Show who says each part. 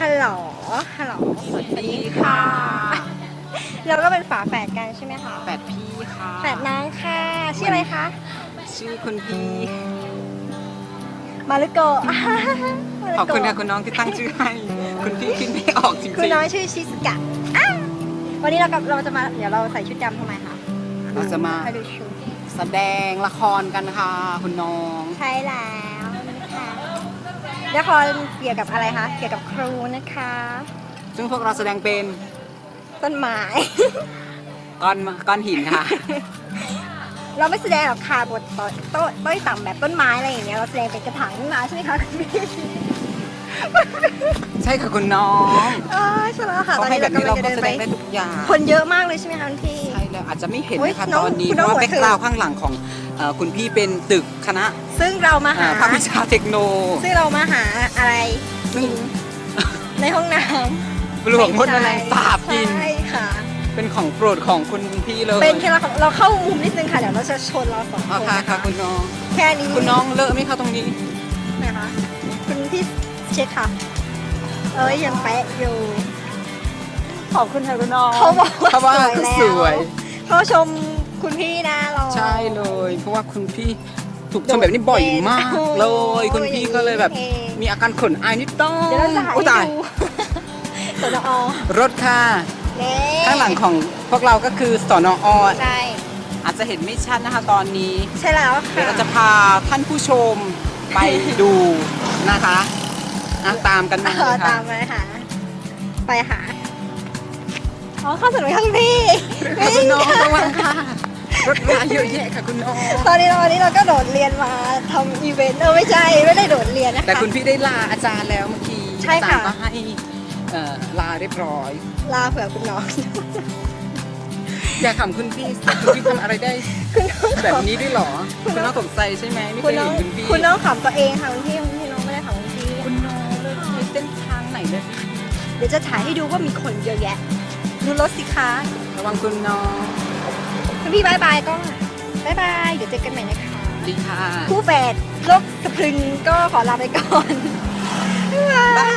Speaker 1: ฮัลโหล ฮัลโหลสวัสดีค่ะ เราก็เป็นฝาแฝดกันใช่ไหมคะ
Speaker 2: แฝดพี่ค่ะ
Speaker 1: แฝดน้องค่ะ ชื่ออะไรคะ
Speaker 2: ชื่อคุณพี่
Speaker 1: มารุโกะมารุ
Speaker 2: ขอบ
Speaker 1: โก
Speaker 2: คุณค่ะคุณน้องที่ตั้งชื่อให้ คุณพี่คิดไม่ออกจริง
Speaker 1: คุณ
Speaker 2: ๆ
Speaker 1: น้องชื่อชิสกะอ้าววันนี้เรากับเราจะมา เดี๋ยวเราใส่ชุดดำทำไมคะ
Speaker 2: เราจะมา
Speaker 1: ให้ดูชุด
Speaker 2: แสดงละครกันค่ะ คุณน้อง
Speaker 1: ใช่แล้วนะคะ ละครเกี่ยวกับอะไรคะ เกี่ยวกับครูนะคะ
Speaker 2: ซึ่งพวกเราแสดงเป็น
Speaker 1: ต้นไม้
Speaker 2: ก้อนก้อนหินค่ะ
Speaker 1: เราไม่แสดงหรอกค่ะบทต้นต้นต้นต่ำแบบต้นไม้อะไรอย่างเงี้ย เราแสดงเป็นกระถางต้นไม้ใช่ไหมคะคุณพี่
Speaker 2: ใช่ค่ะคุณน้อง
Speaker 1: อ๋อใช่แล้วค่ะ
Speaker 2: เขา
Speaker 1: ตอน
Speaker 2: ให้
Speaker 1: นี้
Speaker 2: แบ
Speaker 1: เรา
Speaker 2: บ
Speaker 1: กำ
Speaker 2: นี้
Speaker 1: ลังจะเดิน
Speaker 2: เราก็แส
Speaker 1: ไป
Speaker 2: ดงได้ทุกอย่าง
Speaker 1: คนเยอะมากเลยใช่ไหมคะคุณพี่
Speaker 2: ใช่แล้วอาจจะไม่เห็น
Speaker 1: อุ๊ย
Speaker 2: นะคะ
Speaker 1: น้อง
Speaker 2: ตอนนี้
Speaker 1: คุณ
Speaker 2: เพ
Speaker 1: น้อง
Speaker 2: ราะว่า
Speaker 1: หัว
Speaker 2: แบ็ก
Speaker 1: ถือ
Speaker 2: กราวข้างหลังของเอ่อคุณพี่เป็นตึกคณะ
Speaker 1: ซึ่งเรามาหา
Speaker 2: อ่าภาควิชาเทคโน
Speaker 1: ซึ่งเรามาหาอะไร
Speaker 2: ซึ่ง
Speaker 1: ในห้องน้
Speaker 2: ปำลวกมดแมลงสาบกิน
Speaker 1: ใช่ค่ะ
Speaker 2: เป็นของโปรดของคุณพี่เลย
Speaker 1: เป็นแค่เราเราเข้ามุมนิดนึงค่ะเดี๋ยวเราจะชนเราสองค
Speaker 2: อ๋อนค่ะ
Speaker 1: นะ
Speaker 2: ค่ะ
Speaker 1: คะ
Speaker 2: คุณน้อง
Speaker 1: แค่นี้
Speaker 2: คุณน้องเลอะไหมคะตรงนี้
Speaker 1: นะคะคุณพี่เช็คค่ะ เอ้ยยังแปะอยู่
Speaker 2: ขอบคุณค่ะคุณน้อง
Speaker 1: เขาบอกว่า
Speaker 2: เขาว่า
Speaker 1: สวยแล้ว
Speaker 2: สวย
Speaker 1: เขาชมคุณพี่นะเรา
Speaker 2: ใช่เลย เพราะว่าคุณพี่ ถูกชมแบบนี้บ่อยมากเลย คุณพี่ก็เลยแบบมีอาการขนอายนิดต้อง
Speaker 1: เดี๋ยวเราจะหา
Speaker 2: อุ๊ย
Speaker 1: ให้
Speaker 2: ตาย
Speaker 1: ดูสนอ
Speaker 2: รถค่ะ
Speaker 1: เน่
Speaker 2: ข้างหลังของพวกเราก็คือสนอ
Speaker 1: ใช่
Speaker 2: อาจจะเห็นไม่ชัดนะคะตอนนี้
Speaker 1: ใช่แล้ว
Speaker 2: เดี๋ยว
Speaker 1: ค่ะ
Speaker 2: เราจะพาท่านผู้ชมไปดูนะคะอะตามกันมา
Speaker 1: เอ
Speaker 2: เล
Speaker 1: อย
Speaker 2: ค่ะ
Speaker 1: ตามมาค่ะไปหาอ๋อเข้าสนุนค่ะคุณพี่
Speaker 2: ค่ะคุณน้องระวังค่ะ รถมาเยอะแยะค่ะคุณน้อง
Speaker 1: ตอนนี้เราวันนี้เราก็โดดเรียนมาทำอีเวนต์เออไม่ใช่ไม่ได้โดดเรียนนะคะ
Speaker 2: แต่คุณพี่ได้ลาอาจารย์แล้วเมื่อกี้
Speaker 1: ใช่
Speaker 2: อา
Speaker 1: ค่ะ
Speaker 2: จารย์ก็ให้เอ่อลาเรียบร้อย
Speaker 1: ลาเผื่อคุณน้อง
Speaker 2: อย่าขำคุณพี่สิคุณพี่ทำอะไรได้
Speaker 1: คุณน้อง
Speaker 2: แบบนี้ด้วยเหรอ คุณน้องตกใจใช่ไหมไม่เค
Speaker 1: คุณ
Speaker 2: ย
Speaker 1: น้
Speaker 2: เห็
Speaker 1: อง
Speaker 2: นคุณพี่
Speaker 1: คุณน้องขำตัวเองค่ะคุณพี่คุณพี่น้องไม่ได้ขำคุณพี่
Speaker 2: คุณน้องเลยใช้เส้นทางไหนเลย
Speaker 1: เดี๋ยวจะถ่ายให้ดูว่ามีคนเยอะแยะดูรถสิคะ
Speaker 2: ระวังคุณน้อง
Speaker 1: คุณพี่บายบายก็บายบาย เดี๋ยวเจอกันใหม่นะคะ
Speaker 2: ดีค่ะ
Speaker 1: คู่แฝดโลกสะพรึงก็ขอลาไปก่อน บ๊ายบาย